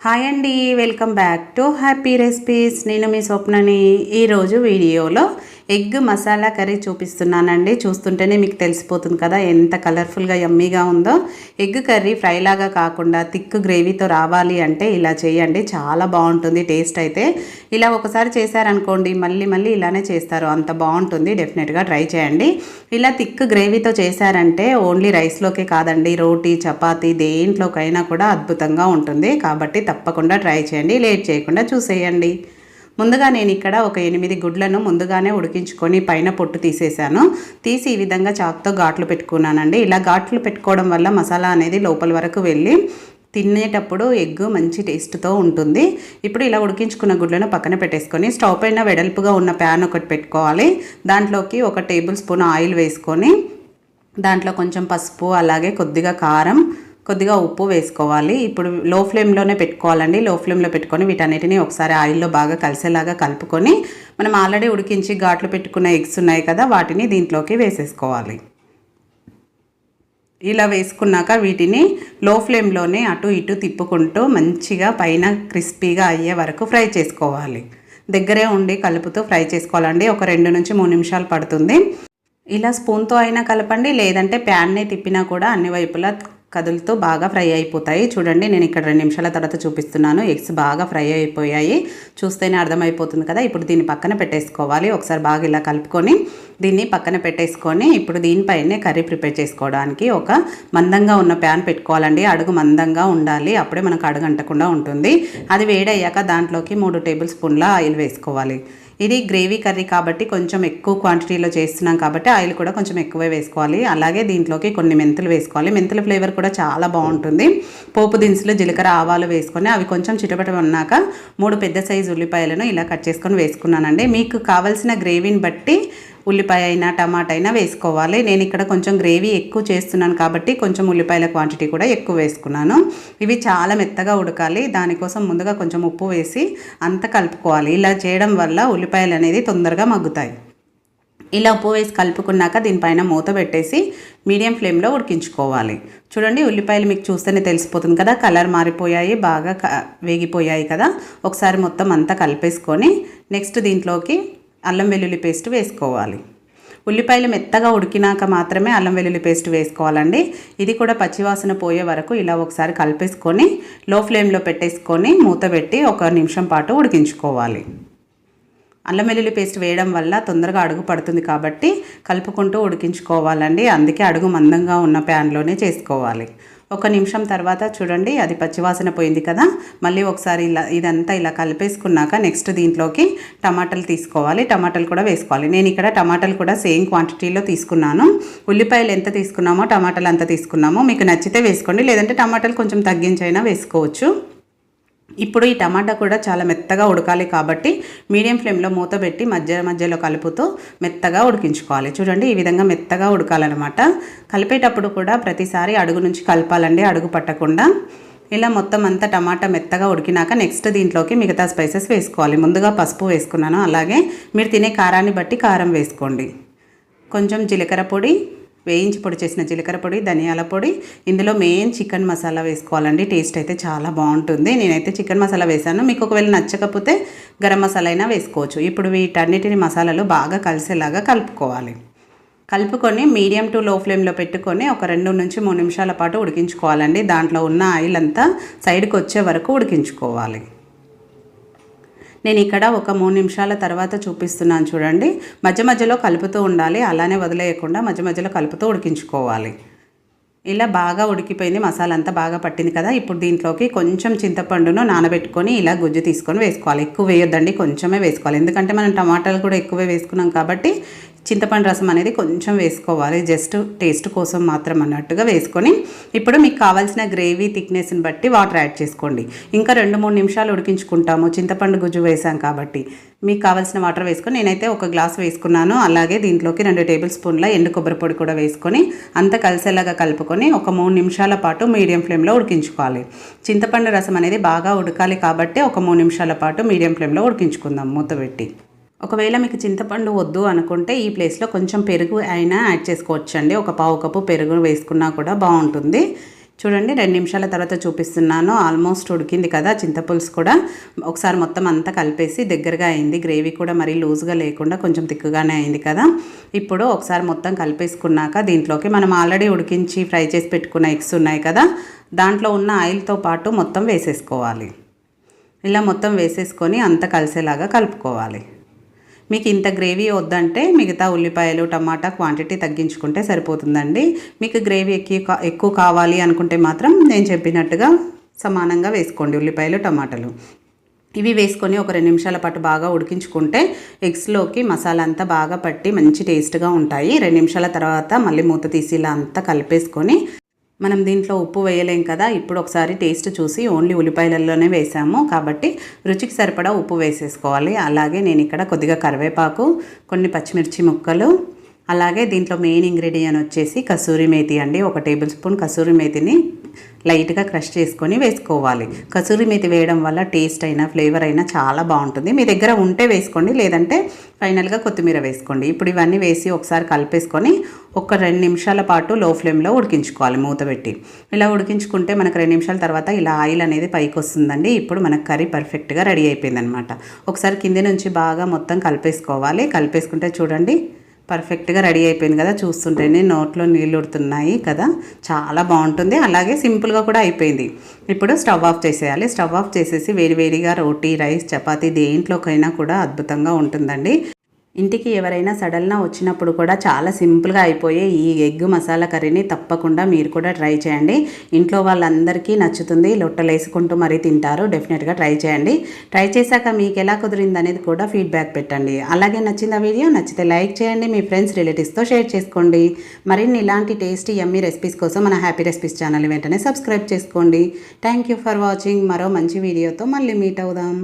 Hi అండి welcome back to happy recipes నేను మీ స్వప్నని ఈరోజు వీడియోలో ఎగ్ మసాలా కర్రీ చూపిస్తున్నానండి. చూస్తుంటేనే మీకు తెలిసిపోతుంది కదా ఎంత కలర్ఫుల్గా యమ్మీగా ఉందో. ఎగ్ కర్రీ ఫ్రైలాగా కాకుండా థిక్ గ్రేవీతో రావాలి అంటే ఇలా చేయండి. చాలా బాగుంటుంది టేస్ట్ అయితే. ఇలా ఒకసారి చేశారనుకోండి మళ్ళీ మళ్ళీ ఇలానే చేస్తారు. అంత బాగుంటుంది డెఫినెట్గా ట్రై చేయండి. ఇలా థిక్ గ్రేవీతో చేశారంటే ఓన్లీ రైస్లోకే కాదండి రోటీ చపాతీ దేంట్లోకైనా కూడా అద్భుతంగా ఉంటుంది. కాబట్టి తప్పకుండా ట్రై చేయండి లేట్ చేయకుండా చూసేయండి. ముందుగా నేను ఇక్కడ ఒక ఎనిమిది గుడ్లను ముందుగానే ఉడికించుకొని పైన పొట్టు తీసేసాను తీసి ఈ విధంగా చాకుతో ఘాట్లు పెట్టుకున్నానండి. ఇలా ఘాట్లు పెట్టుకోవడం వల్ల మసాలా అనేది లోపల వరకు వెళ్ళి తినేటప్పుడు ఎగ్ మంచి టేస్ట్తో ఉంటుంది. ఇప్పుడు ఇలా ఉడికించుకున్న గుడ్లను పక్కన పెట్టేసుకొని స్టవ్ పైన వెడల్పుగా ఉన్న ప్యాన్ ఒకటి పెట్టుకోవాలి. దాంట్లోకి ఒక టేబుల్ స్పూన్ ఆయిల్ వేసుకొని దాంట్లో కొంచెం పసుపు అలాగే కొద్దిగా కారం కొద్దిగా ఉప్పు వేసుకోవాలి. ఇప్పుడు లో ఫ్లేమ్లోనే పెట్టుకోవాలండి. లో ఫ్లేమ్లో పెట్టుకొని వీటన్నిటిని ఒకసారి ఆయిల్లో బాగా కలిసేలాగా కలుపుకొని మనం ఆల్రెడీ ఉడికించి ఘాట్లు పెట్టుకున్న ఎగ్స్ ఉన్నాయి కదా వాటిని దీంట్లోకి వేసేసుకోవాలి. ఇలా వేసుకున్నాక వీటిని లో ఫ్లేమ్లోనే అటు ఇటు తిప్పుకుంటూ మంచిగా పైన క్రిస్పీగా అయ్యే వరకు ఫ్రై చేసుకోవాలి. దగ్గరే ఉండి కలుపుతూ ఫ్రై చేసుకోవాలండి. ఒక రెండు నుంచి మూడు నిమిషాలు పడుతుంది. ఇలా స్పూన్తో అయినా కలపండి. లేదంటే ప్యాన్నే తిప్పినా కూడా అన్ని వైపులా కదులుతూ బాగా ఫ్రై అయిపోతాయి. చూడండి నేను ఇక్కడ రెండు నిమిషాల తర్వాత చూపిస్తున్నాను. ఎగ్స్ బాగా ఫ్రై అయిపోయాయి. చూస్తేనే అర్థమైపోతుంది కదా. ఇప్పుడు దీన్ని పక్కన పెట్టేసుకోవాలి. ఒకసారి బాగా ఇలా కలుపుకొని దీన్ని పక్కన పెట్టేసుకొని ఇప్పుడు దీనిపైనే కర్రీ ప్రిపేర్ చేసుకోవడానికి ఒక మందంగా ఉన్న ప్యాన్ పెట్టుకోవాలండి. అడుగు మందంగా ఉండాలి. అప్పుడే మనకు అడుగు అంటకుండా ఉంటుంది. అది వేడయ్యాక దాంట్లోకి మూడు టేబుల్ స్పూన్ల ఆయిల్ వేసుకోవాలి. ఇది గ్రేవీ కర్రీ కాబట్టి కొంచెం ఎక్కువ క్వాంటిటీలో చేస్తున్నాం కాబట్టి ఆయిల్ కూడా కొంచెం ఎక్కువే వేసుకోవాలి. అలాగే దీంట్లోకి కొన్ని మెంతులు వేసుకోవాలి. మెంతుల ఫ్లేవర్ కూడా చాలా బాగుంటుంది. పోపు దినుసులు జీలకర్ర ఆవాలు వేసుకొని అవి కొంచెం చిటపట ఉన్నాక మూడు పెద్ద సైజు ఉల్లిపాయలను ఇలా కట్ చేసుకొని వేసుకున్నానండి. మీకు కావలసిన గ్రేవీని బట్టి ఉల్లిపాయ అయినా టమాటా అయినా వేసుకోవాలి. నేను ఇక్కడ కొంచెం గ్రేవీ ఎక్కువ చేస్తున్నాను కాబట్టి కొంచెం ఉల్లిపాయల క్వాంటిటీ కూడా ఎక్కువ వేసుకున్నాను. ఇవి చాలా మెత్తగా ఉడకాలి. దానికోసం ముందుగా కొంచెం ఉప్పు వేసి అంత కలుపుకోవాలి. ఇలా చేయడం వల్ల ఉల్లిపాయలు అనేది తొందరగా మగ్గుతాయి. ఇలా ఉప్పు వేసి కలుపుకున్నాక దీనిపైన మూత పెట్టేసి మీడియం ఫ్లేమ్లో ఉడికించుకోవాలి. చూడండి ఉల్లిపాయలు మీకు చూస్తేనే తెలిసిపోతుంది కదా. కలర్ మారిపోయాయి బాగా వేగిపోయాయి కదా. ఒకసారి మొత్తం అంతా కలిపేసుకొని నెక్స్ట్ దీంట్లోకి అల్లం వెల్లుల్లి పేస్ట్ వేసుకోవాలి. ఉల్లిపాయలు మెత్తగా ఉడికినాక మాత్రమే అల్లం వెల్లుల్లి పేస్ట్ వేసుకోవాలండి. ఇది కూడా పచ్చివాసన పోయే వరకు ఇలా ఒకసారి కలిపేసుకొని లో ఫ్లేమ్లో పెట్టేసుకొని మూత పెట్టి ఒక నిమిషం పాటు ఉడికించుకోవాలి. అల్లం వెల్లుల్లి పేస్ట్ వేయడం వల్ల తొందరగా అడుగు పడుతుంది కాబట్టి కలుపుకుంటూ ఉడికించుకోవాలండి. అందుకే అడుగు మందంగా ఉన్న ప్యాన్లోనే చేసుకోవాలి. ఒక నిమిషం తర్వాత చూడండి అది పచ్చివాసన పోయింది కదా. మళ్ళీ ఒకసారి ఇలా ఇదంతా ఇలా కలిపేసుకున్నాక నెక్స్ట్ దీంట్లోకి టమాటాలు తీసుకోవాలి. టమాటాలు కూడా వేసుకోవాలి. నేను ఇక్కడ టమాటాలు కూడా సేమ్ క్వాంటిటీలో తీసుకున్నాను. ఉల్లిపాయలు ఎంత తీసుకున్నామో టమాటాలు అంత తీసుకున్నామో. మీకు నచ్చితే వేసుకోండి. లేదంటే టమాటాలు కొంచెం తగ్గించైనా వేసుకోవచ్చు. ఇప్పుడు ఈ టమాటా కూడా చాలా మెత్తగా ఉడకాలి కాబట్టి మీడియం ఫ్లేమ్లో మూత పెట్టి మధ్య మధ్యలో కలుపుతూ మెత్తగా ఉడికించుకోవాలి. చూడండి ఈ విధంగా మెత్తగా ఉడకాలన్నమాట. కలిపేటప్పుడు కూడా ప్రతిసారి అడుగు నుంచి కలపాలండి అడుగు పట్టకుండా. ఇలా మొత్తం అంతా టమాటా మెత్తగా ఉడికినాక నెక్స్ట్ దీంట్లోకి మిగతా స్పైసెస్ వేసుకోవాలి. ముందుగా పసుపు వేసుకున్నాను అలాగే మీరు తినే కారాన్ని బట్టి కారం వేసుకోండి. కొంచెం జీలకర్ర పొడి వేయించి పొడి చేసిన జీలకర్ర పొడి ధనియాల పొడి. ఇందులో మెయిన్ చికెన్ మసాలా వేసుకోవాలండి. టేస్ట్ అయితే చాలా బాగుంటుంది. నేనైతే చికెన్ మసాలా వేసాను. మీకు ఒకవేళ నచ్చకపోతే గరం మసాలా అయినా వేసుకోవచ్చు. ఇప్పుడు వీటన్నిటిని మసాలాలు బాగా కలిసేలాగా కలుపుకోవాలి. కలుపుకొని మీడియం టు లో ఫ్లేమ్లో పెట్టుకొని ఒక రెండు నుంచి మూడు నిమిషాల పాటు ఉడికించుకోవాలండి. దాంట్లో ఉన్న ఆయిల్ అంతా సైడ్కి వచ్చే వరకు ఉడికించుకోవాలి. నేను ఇక్కడ ఒక మూడు నిమిషాల తర్వాత చూపిస్తున్నాను చూడండి. మధ్య మధ్యలో కలుపుతూ ఉండాలి. అలానే వదిలేయకుండా మధ్య మధ్యలో కలుపుతూ ఉడికించుకోవాలి. ఇలా బాగా ఉడికిపోయింది. మసాలా అంతా బాగా పట్టింది కదా. ఇప్పుడు దీంట్లోకి కొంచెం చింతపండును నానబెట్టుకొని ఇలా గుజ్జు తీసుకొని వేసుకోవాలి. ఎక్కువ వేయొద్దండి. కొంచెమే వేసుకోవాలి. ఎందుకంటే మనం టమాటాలు కూడా ఎక్కువే వేసుకున్నాం కాబట్టి చింతపండు రసం అనేది కొంచెం వేసుకోవాలి. జస్ట్ టేస్ట్ కోసం మాత్రం అన్నట్టుగా వేసుకొని ఇప్పుడు మీకు కావాల్సిన గ్రేవీ థిక్నెస్ని బట్టి వాటర్ యాడ్ చేసుకోండి. ఇంకా రెండు మూడు నిమిషాలు ఉడికించుకుంటాము. చింతపండు గుజ్జు వేసాం కాబట్టి మీకు కావాల్సిన వాటర్ వేసుకొని నేనైతే ఒక గ్లాస్ వేసుకున్నాను. అలాగే దీంట్లోకి రెండు టేబుల్ స్పూన్ల ఎండు కొబ్బరి పొడి కూడా వేసుకొని అంత కలిసేలాగా కలుపుకొని ఒక మూడు నిమిషాల పాటు మీడియం ఫ్లేమ్లో ఉడికించుకోవాలి. చింతపండు రసం అనేది బాగా ఉడకాలి కాబట్టి ఒక మూడు నిమిషాల పాటు మీడియం ఫ్లేమ్లో ఉడికించుకుందాం మూత పెట్టి. ఒకవేళ మీకు చింతపండు వద్దు అనుకుంటే ఈ ప్లేస్లో కొంచెం పెరుగు అయినా యాడ్ చేసుకోవచ్చండి. ఒక పావు కప్పు పెరుగు వేసుకున్నా కూడా బాగుంటుంది. చూడండి రెండు నిమిషాల తర్వాత చూపిస్తున్నాను. ఆల్మోస్ట్ ఉడికింది కదా చింతపులుసు కూడా. ఒకసారి మొత్తం అంతా కలిపేసి దగ్గరగా అయింది. గ్రేవీ కూడా మరీ లూజ్గా లేకుండా కొంచెం తిక్కుగానే అయింది కదా. ఇప్పుడు ఒకసారి మొత్తం కలిపేసుకున్నాక దీంట్లోకి మనం ఆల్రెడీ ఉడికించి ఫ్రై చేసి పెట్టుకున్న ఎగ్స్ ఉన్నాయి కదా దాంట్లో ఉన్న ఆయిల్తో పాటు మొత్తం వేసేసుకోవాలి. ఇలా మొత్తం వేసేసుకొని అంత కలిసేలాగా కలుపుకోవాలి. మీకు ఇంత గ్రేవీ వద్దంటే మిగతా ఉల్లిపాయలు టమాటా క్వాంటిటీ తగ్గించుకుంటే సరిపోతుందండి. మీకు గ్రేవీ ఎక్కువ ఎక్కువ కావాలి అనుకుంటే మాత్రం నేను చెప్పినట్టుగా సమానంగా వేసుకోండి ఉల్లిపాయలు టమాటాలు. ఇవి వేసుకొని ఒక రెండు నిమిషాల పాటు బాగా ఉడికించుకుంటే ఎగ్స్లోకి మసాలా అంతా బాగా పట్టి మంచి టేస్ట్గా ఉంటాయి. రెండు నిమిషాల తర్వాత మళ్ళీ మూత తీసి ఇలా అంతా కలిపేసుకొని మనం దీంట్లో ఉప్పు వేయలేం కదా ఇప్పుడు ఒకసారి టేస్ట్ చూసి ఓన్లీ ఉల్లిపాయలలోనే వేసాము. కాబట్టి రుచికి సరిపడా ఉప్పు వేసేసుకోవాలి. అలాగే నేను ఇక్కడ కొద్దిగా కరివేపాకు కొన్ని పచ్చిమిర్చి ముక్కలు అలాగే దీంట్లో మెయిన్ ఇంగ్రీడియంట్ వచ్చేసి కసూరి మేతి అండి. ఒక టేబుల్ స్పూన్ కసూరి మేతిని లైట్గా క్రష్ చేసుకొని వేసుకోవాలి. కసూరి మేతి వేయడం వల్ల టేస్ట్ అయినా ఫ్లేవర్ అయినా చాలా బాగుంటుంది. మీ దగ్గర ఉంటే వేసుకోండి లేదంటే ఫైనల్గా కొత్తిమీర వేసుకోండి. ఇప్పుడు ఇవన్నీ వేసి ఒకసారి కలిపేసుకొని ఒక రెండు నిమిషాల పాటు లో ఫ్లేమ్లో ఉడికించుకోవాలి మూత పెట్టి. ఇలా ఉడికించుకుంటే మనకు రెండు నిమిషాల తర్వాత ఇలా ఆయిల్ అనేది పైకి వస్తుందండి. ఇప్పుడు మనకు కర్రీ పర్ఫెక్ట్గా రెడీ అయిపోయిందనమాట ఒకసారి కింది నుంచి బాగా మొత్తం కలిపేసుకోవాలి. కలిపేసుకుంటే చూడండి పర్ఫెక్ట్గా రెడీ అయిపోయింది కదా చూస్తుంటేనే నోట్లో నీళ్ళు ఉడుతున్నాయి కదా. చాలా బాగుంటుంది. అలాగే సింపుల్గా కూడా అయిపోయింది. ఇప్పుడు స్టవ్ ఆఫ్ చేసేయాలి. స్టవ్ ఆఫ్ చేసేసి వేడివేడిగా రోటీ రైస్ చపాతీ దేంట్లోకైనా కూడా అద్భుతంగా ఉంటుందండి. ఇంటికి ఎవరైనా సడన్గా వచ్చినప్పుడు కూడా చాలా సింపుల్గా అయిపోయే ఈ ఎగ్ మసాలా కర్రీని తప్పకుండా మీరు కూడా ట్రై చేయండి. ఇంట్లో వాళ్ళందరికీ నచ్చుతుంది. లొట్టలేసుకుంటూ మరీ తింటారు. డెఫినెట్గా ట్రై చేయండి. ట్రై చేశాక మీకు ఎలా కుదిరింది అనేది కూడా ఫీడ్బ్యాక్ పెట్టండి. అలాగే నచ్చిన వీడియో? నచ్చితే లైక్ చేయండి. మీ ఫ్రెండ్స్ రిలేటివ్స్తో షేర్ చేసుకోండి. మరిన్ని ఇలాంటి టేస్టీ యమ్మీ రెసిపీస్ కోసం మన హ్యాపీ రెసిపీస్ ఛానల్ వెంటనే సబ్స్క్రైబ్ చేసుకోండి. థ్యాంక్ యూ ఫర్ వాచింగ్ మరో మంచి వీడియోతో మళ్ళీ మీట్ అవుదాం.